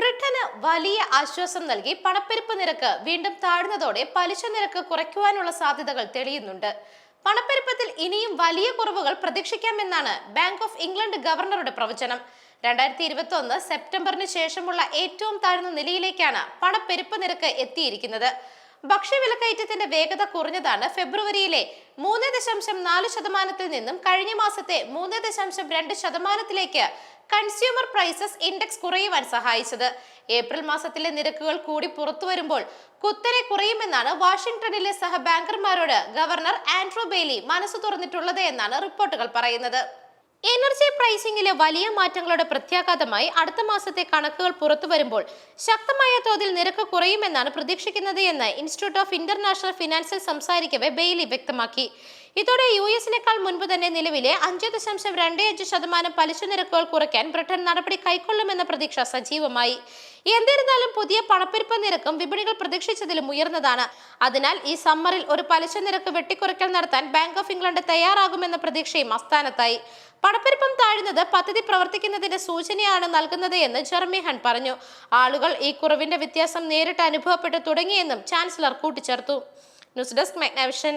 ബ്രിട്ടന് വലിയ ആശ്വാസം നൽകി പണപ്പെരുപ്പ് നിരക്ക് വീണ്ടും താഴ്ന്നതോടെ പലിശ നിരക്ക് കുറയ്ക്കുവാനുള്ള സാധ്യതകൾ തെളിയുന്നുണ്ട്. പണപ്പെരുപ്പത്തിൽ ഇനിയും വലിയ കുറവുകൾ പ്രതീക്ഷിക്കാമെന്നാണ് ബാങ്ക് ഓഫ് ഇംഗ്ലണ്ട് ഗവർണറുടെ പ്രവചനം. രണ്ടായിരത്തി ഇരുപത്തി ഒന്ന് സെപ്റ്റംബറിന് ശേഷമുള്ള ഏറ്റവും താഴ്ന്ന നിലയിലേക്കാണ് പണപ്പെരുപ്പ് നിരക്ക് എത്തിയിരിക്കുന്നത്. ഭക്ഷ്യവിലക്കയറ്റത്തിന്റെ വേഗത കുറഞ്ഞതാണ് ഫെബ്രുവരിയിലെ മൂന്ന് ദശാംശം നാല് ശതമാനത്തിൽ നിന്നും കഴിഞ്ഞ മാസത്തെ മൂന്ന് ദശാംശം രണ്ട് ശതമാനത്തിലേക്ക് കൺസ്യൂമർ പ്രൈസസ് ഇൻഡെക്സ് കുറയുവാൻ സഹായിച്ചത്. ഏപ്രിൽ മാസത്തിലെ നിരക്കുകൾ കൂടി പുറത്തു വരുമ്പോൾ കുത്തനെ കുറയുമെന്നാണ് വാഷിംഗ്ടണിലെ സഹബാങ്കർമാരോട് ഗവർണർ ആൻഡ്രൂ ബെയ്ലി മനസ്സു തുറന്നിട്ടുള്ളത് എന്നാണ് റിപ്പോർട്ടുകൾ പറയുന്നത്. എനർജി പ്രൈസിംഗിലെ വലിയ മാറ്റങ്ങളുടെ പ്രത്യാഘാതമായി അടുത്ത മാസത്തെ കണക്കുകൾ പുറത്തു വരുമ്പോൾ ശക്തമായ തോതിൽ നിരക്ക് കുറയുമെന്നാണ് പ്രതീക്ഷിക്കുന്നത് എന്ന് ഇൻസ്റ്റിറ്റ്യൂട്ട് ഓഫ് ഇന്റർനാഷണൽ ഫിനാൻസിൽ സംസാരിക്കവെ ബെയ്ലി വ്യക്തമാക്കി. ഇതോടെ യു എസിനേക്കാൾ മുൻപ് തന്നെ നിലവിലെ അഞ്ച് ദശാംശം രണ്ട് അഞ്ച് ശതമാനം പലിശ നിരക്കുകൾ കുറയ്ക്കാൻ ബ്രിട്ടൻ നടപടി കൈക്കൊള്ളുമെന്ന പ്രതീക്ഷ സജീവമായി. എന്നിരുന്നാലും പുതിയ പണപ്പെരുപ്പ നിരക്കും വിപണികൾ പ്രതീക്ഷിച്ചതിലും ഉയർന്നതാണ്. അതിനാൽ ഈ സമ്മറിൽ ഒരു പലിശ നിരക്ക് വെട്ടിക്കുറയ്ക്കൽ നടത്താൻ ബാങ്ക് ഓഫ് ഇംഗ്ലണ്ട് തയ്യാറാകുമെന്ന പ്രതീക്ഷയും അസ്ഥാനത്തായി പണപ്പെരുപ്പം താഴുന്നത് പദ്ധതി പ്രവർത്തിക്കുന്നതിന്റെ സൂചനയാണ് നൽകുന്നത് എന്ന് ജെർമി ഹൺ പറഞ്ഞു. ആളുകൾ ഈ കുറവിന്റെ വ്യത്യാസം നേരിട്ട് അനുഭവപ്പെട്ടു തുടങ്ങിയെന്നും ചാൻസലർ കൂട്ടിച്ചേർത്തു. News desk Magnavision